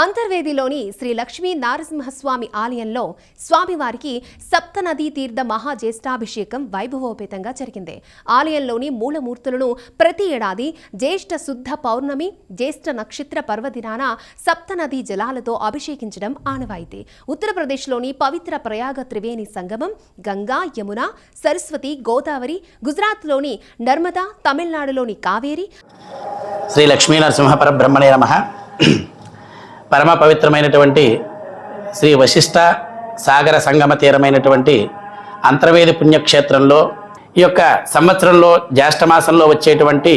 అంతర్వేదిలోని శ్రీ లక్ష్మీ నారసింహస్వామి ఆలయంలో స్వామివారికి సప్తనదీ తీర్థ మహాజ్యేష్ఠాభిషేకం వైభవోపేతంగా జరిగింది. ఆలయంలోని మూలమూర్తులను ప్రతి ఏడాది జ్యేష్ఠ శుద్ధ పౌర్ణమి జ్యేష్ఠ నక్షత్ర పర్వదినాన సప్తనదీ జలాలతో అభిషేకించడం ఆనవాయితీ. ఉత్తరప్రదేశ్లోని పవిత్ర ప్రయాగ త్రివేణి సంగమం గంగా యమున సరస్వతి గోదావరి గుజరాత్లోని నర్మదా తమిళనాడులోని కావేరి శ్రీ లక్ష్మీ నరసింహ పరబ్రహ్మణే నమ. పరమ పవిత్రమైనటువంటి శ్రీ వశిష్ట సాగర సంగమ తీరమైనటువంటి అంతర్వేది పుణ్యక్షేత్రంలో ఈ యొక్క సంవత్సరంలో జ్యేష్ఠమాసంలో వచ్చేటువంటి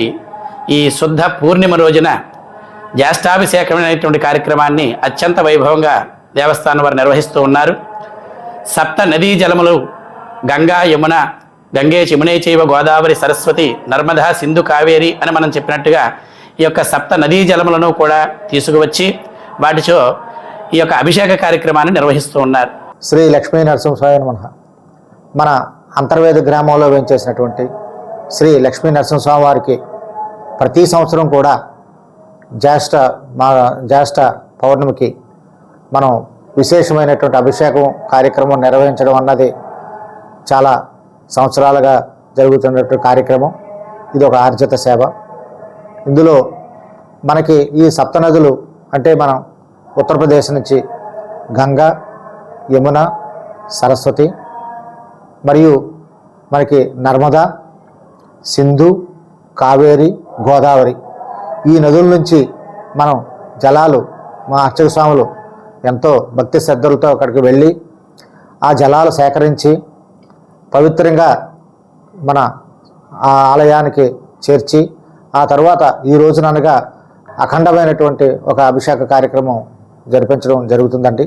ఈ శుద్ధ పూర్ణిమ రోజున జ్యేష్ఠాభిషేకమైనటువంటి కార్యక్రమాన్ని అత్యంత వైభవంగా దేవస్థానం వారు నిర్వహిస్తూ ఉన్నారు. సప్త నదీ జలములు గంగా యమున గంగే చిమునే చైవ గోదావరి సరస్వతి నర్మదా సింధు కావేరి అని మనం చెప్పినట్టుగా ఈ యొక్క సప్త నదీ జలములను కూడా తీసుకువచ్చి వాటితో ఈ యొక్క అభిషేక కార్యక్రమాన్ని నిర్వహిస్తూ ఉన్నారు. శ్రీ లక్ష్మీ నరసింహస్వామి నమః. మన అంతర్వేద గ్రామంలో వేయించేసినటువంటి శ్రీ లక్ష్మీ నరసింహస్వామి వారికి ప్రతి సంవత్సరం కూడా జ్యేష్ఠ మా జ్యేష్ఠ పౌర్ణమికి మనం విశేషమైనటువంటి అభిషేకం కార్యక్రమం నిర్వహించడం అన్నది చాలా సంవత్సరాలుగా జరుగుతున్నటువంటి కార్యక్రమం. ఇది ఒక ఆర్జిత సేవ. ఇందులో మనకి ఈ సప్తనదులు అంటే మనం ఉత్తరప్రదేశ్ నుంచి గంగా యమున సరస్వతి మరియు మనకి నర్మదా సింధు కావేరి గోదావరి ఈ నదుల నుంచి మనం జలాలు మా అర్చక స్వాములు ఎంతో భక్తి శ్రద్ధలతో అక్కడికి వెళ్ళి ఆ జలాలు సేకరించి పవిత్రంగా మన ఆ ఆలయానికి చేర్చి ఆ తర్వాత ఈ రోజుననగా అఖండమైనటువంటి ఒక అభిషేక కార్యక్రమం జరిపించడం జరుగుతుందండి.